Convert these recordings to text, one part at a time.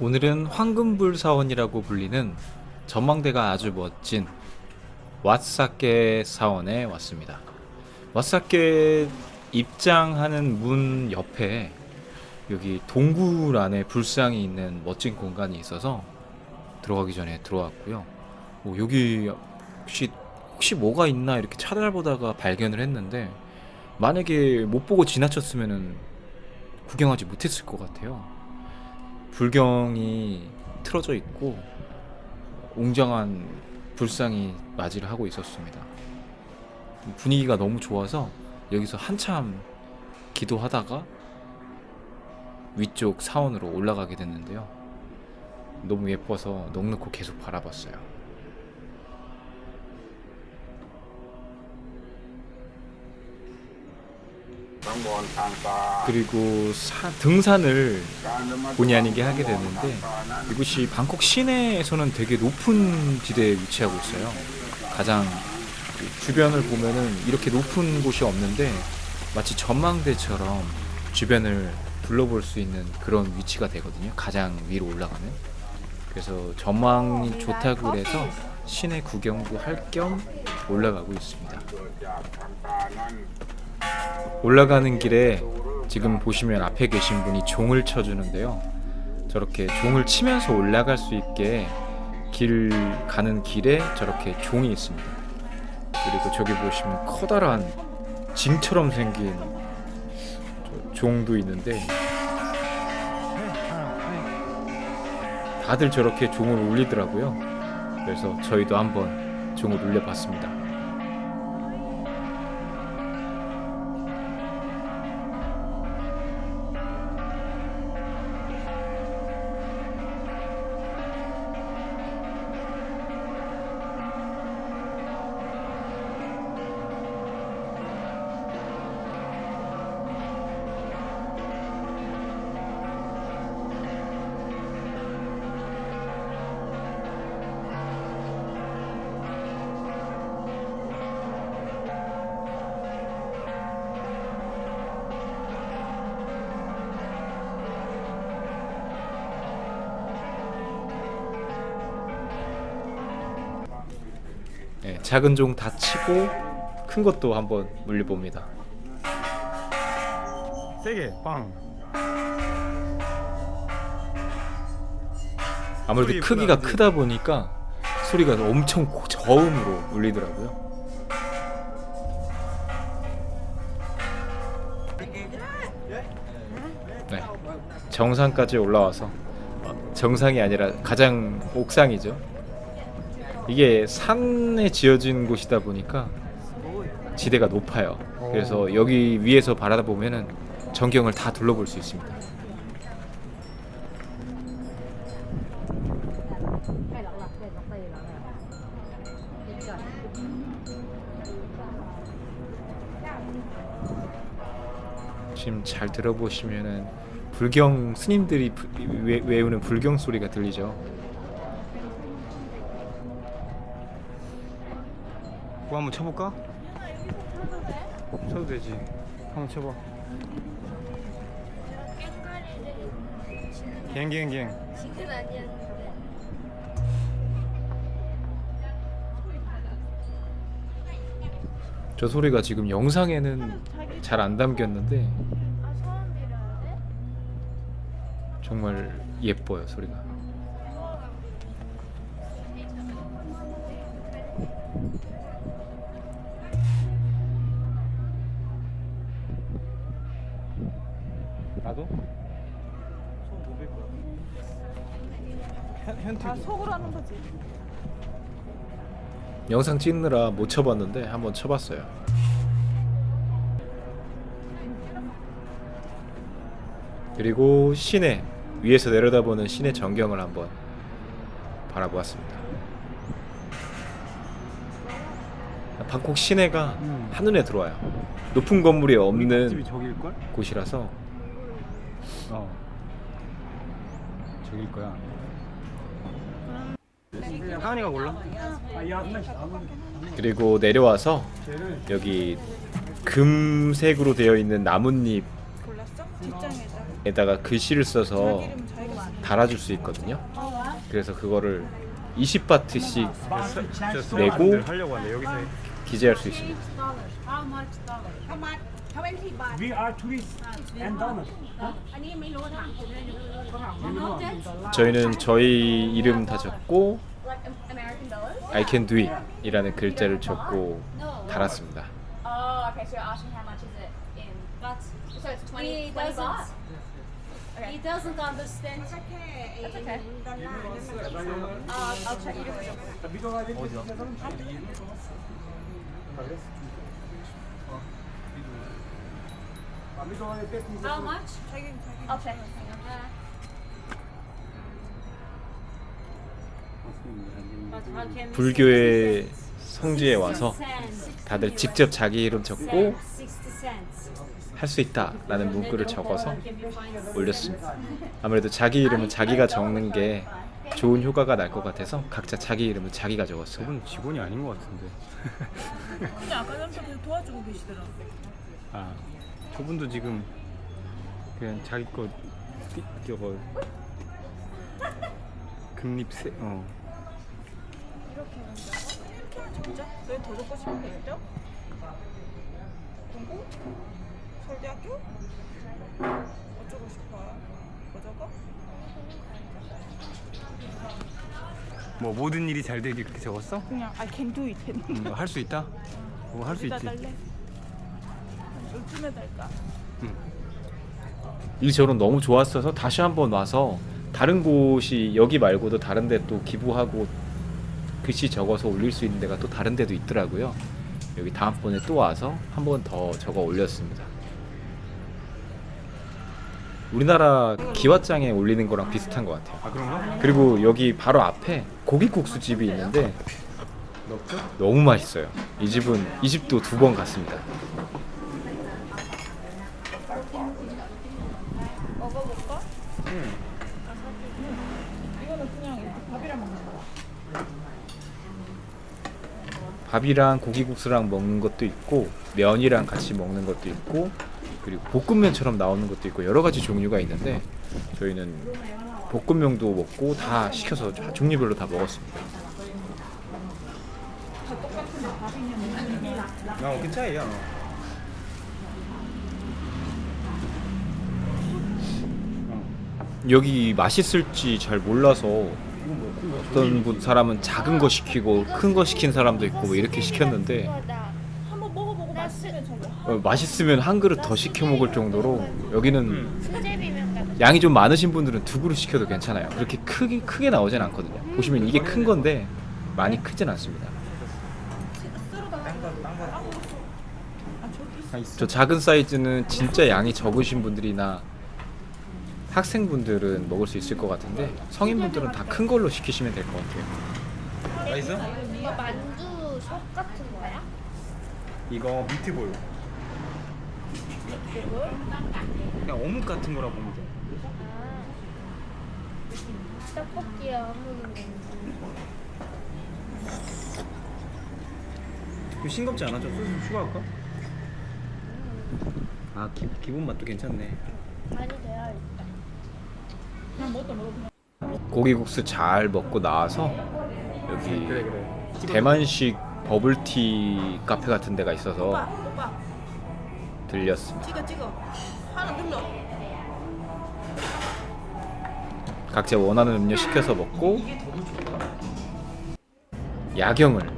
오늘은 황금불 사원이라고 불리는 전망대가 아주 멋진 왓사케 사원에 왔습니다. 왓사케 입장하는 문 옆에 여기 동굴 안에 불상이 있는 멋진 공간이 있어서 들어가기 전에 들어왔고요. 뭐 여기 혹시 혹시 뭐가 있나 이렇게 찾아보다가 발견을 했는데 만약에 못 보고 지나쳤으면은 구경하지 못했을 것 같아요. 불경이 틀어져 있고 웅장한 불상이 맞이를 하고 있었습니다. 분위기가 너무 좋아서 여기서 한참 기도하다가 위쪽 사원으로 올라가게 됐는데요. 너무 예뻐서 넋놓고 계속 바라봤어요. 그리고 사- 등산을 본의 아니게 하게 됐는데 이곳이 방콕 시내에서는 되게 높은 지대에 위치하고 있어요. 가장 그 주변을 보면은 이렇게 높은 곳이 없는데 마치 전망대처럼 주변을 둘러볼 수 있는 그런 위치가 되거든요. 가장 위로 올라가는. 그래서 전망이 좋다고 해서 시내 구경도 할 겸 올라가고 있습니다. 올라가는 길에 지금 보시면 앞에 계신 분이 종을 쳐주는데요. 저렇게 종을 치면서 올라갈 수 있게 길 가는 길에 저렇게 종이 있습니다. 그리고 저기 보시면 커다란 징처럼 생긴 저 종도 있는데 다들 저렇게 종을 울리더라고요. 그래서 저희도 한번 종을 울려봤습니다. 예, 작은 종 다 치고 큰 것도 한번 물려봅니다. 세게 빵. 아무래도 소리 크기가? 크다 보니까 소리가 엄청 고- 저음으로 울리더라고요. 네, 정상까지 올라와서 어, 정상이 아니라 가장 옥상이죠. 이게 산에 지어진 곳이다 보니까 지대가 높아요. 그래서 여기 위에서 바라다 보면은 전경을 다 둘러볼 수 있습니다. 지금 잘 들어보시면은 불경 스님들이 외, 우는 불경 소리가 들리죠. 그거 한번 쳐볼까? 쳐도 되지. 한번 쳐봐. 갱갱갱. 지금 아니었는데. 저 소리가 지금 영상에는 잘 안 담겼는데 아? 정말 예뻐요 소리가. 나도? 현, 현투. 아 속으로 하는 거지. 영상 찍느라 못 쳐봤는데 한번 쳐봤어요. 그리고 시내 위에서 내려다보는 시내 전경을 한번 바라보았습니다. 방콕 시내가 음. 한눈에 들어와요. 높은 건물이 없는 저길 걸? 곳이라서 어. 저길 거야. 하은이가 골라? 그리고 내려와서 여기 금색으로 되어 있는 나뭇잎에다가 골랐어? 뒷장에다. 글씨를 써서 이름 자기가 만든 달아줄 수 있거든요. 그래서 그거를 20바트씩 저 내고 내고 하려고 하는데 여기서 기재할 수 있습니다. How much dollar? How much? 20 baht. We are tourists and donors. อันนี้ไม่รู้ถามผมเลย 저희는 저희 이름 다 적고 like American dollars? I can do it 이라는 글자를 적고 달았습니다. Oh, okay. So you're asking how much is it in? But So it's 20, he 20 baht. doesn't. Okay. He doesn't understand. That's okay. Uh, I'll check you different. How much? I'll How can we 불교의 성지에 와서? 다들 직접 자기 이름 적고 60 cents. 할수 있다라는 문구를 적어서 올렸습니다. 아무래도 자기 이름은 자기가 적는 게 좋은 효과가 날 것 같아서 각자 자기 이름을 자기가 적었어요. 저분 직원이 아닌 것 같은데. 근데 아까 전부터 도와주고 계시더라. 아 저분도 지금 그냥 자기 거 띠- 저거 금립 세 어 이렇게 한다고? 이렇게 하면 진짜? 너희 더 적고 싶은 게 있죠? 공부? 서울대학교? 어쩌고 싶어요? 뭐 적어? 뭐 모든 일이 잘 되길 그렇게 적었어? 그냥 I can do it 했는데 음, 할수 있다? 뭐 할수 어디다 있지. 달래? 한 요즘에 달까? 이 저런 너무 좋았어서 다시 한번 와서 다른 곳이 여기 말고도 다른 데 또 기부하고 글씨 적어서 올릴 수 있는 데가 또 다른 데도 있더라고요. 여기 다음번에 또 와서 한 번 더 적어 올렸습니다. 우리나라 기와장에 올리는 거랑 비슷한 것 같아요. 아 그런가? 그리고 여기 바로 앞에 고기국수 집이 있는데 너무 맛있어요. 이 집은 이 집도 두 번 갔습니다. 먹어볼까? 밥이랑 고기국수랑 먹는 것도 있고 면이랑 같이 먹는 것도 있고 그리고 볶음면처럼 나오는 것도 있고 여러 가지 종류가 있는데 저희는 볶음면도 먹고 다 시켜서 다 종류별로 다 먹었습니다. 아 어깨 차이야. 여기 맛있을지 잘 몰라서 어떤 분 사람은 작은 거 시키고 큰 거 시킨 사람도 있고 뭐 이렇게 시켰는데 어, 맛있으면 한 그릇 더 시켜 먹을 정도로 여기는 양이 좀 많으신 분들은 두 그릇 시켜도 괜찮아요. 그렇게 크게 크게 나오진 않거든요. 보시면 이게 큰 건데 많이 크진 않습니다. 저 작은 사이즈는 진짜 양이 적으신 분들이나 학생분들은 먹을 수 있을 것 같은데 성인분들은 다 큰 걸로 시키시면 될 것 같아요. 맛있어? 이거 만두 속 같은 거야? 이거 미트볼. 그냥 어묵 같은 거라 보면 돼. 떡볶이에 어묵인 건지. 그 싱겁지 않아? 저 소스 좀 추가할까? 아 기, 기본 맛도 괜찮네. 많이 되어 있다. 고기국수 잘 먹고 나와서 여기 그래 그래. 대만식 버블티 카페 같은 데가 있어서 오빠 오빠 들렸습니다. 찍어 찍어. 하나 눌러. 각자 원하는 음료 시켜서 먹고 야경을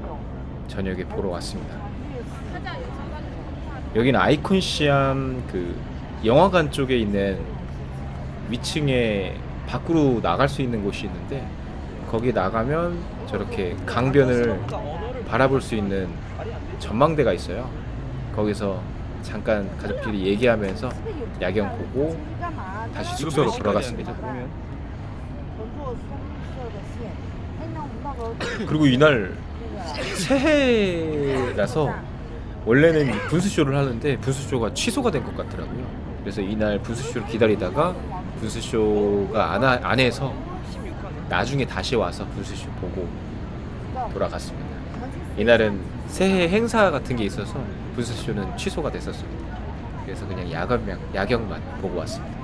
저녁에 보러 왔습니다. 여기는 아이콘 시암 그 영화관 쪽에 있는 위층에 밖으로 나갈 수 있는 곳이 있는데 거기 나가면 저렇게 강변을 바라볼 수 있는 전망대가 있어요. 거기서 잠깐 가족끼리 얘기하면서 야경 보고 다시 숙소로 돌아갔습니다. 그리고 이날 새해라서 원래는 분수쇼를 하는데 분수쇼가 취소가 된 것 같더라고요. 그래서 이날 분수쇼를 기다리다가 분수쇼가 안, 하- 안 해서 나중에 다시 와서 분수쇼 보고 돌아갔습니다. 이날은 새해 행사 같은 게 있어서 분수쇼는 취소가 됐었습니다. 그래서 그냥 야경만, 야경만 보고 왔습니다.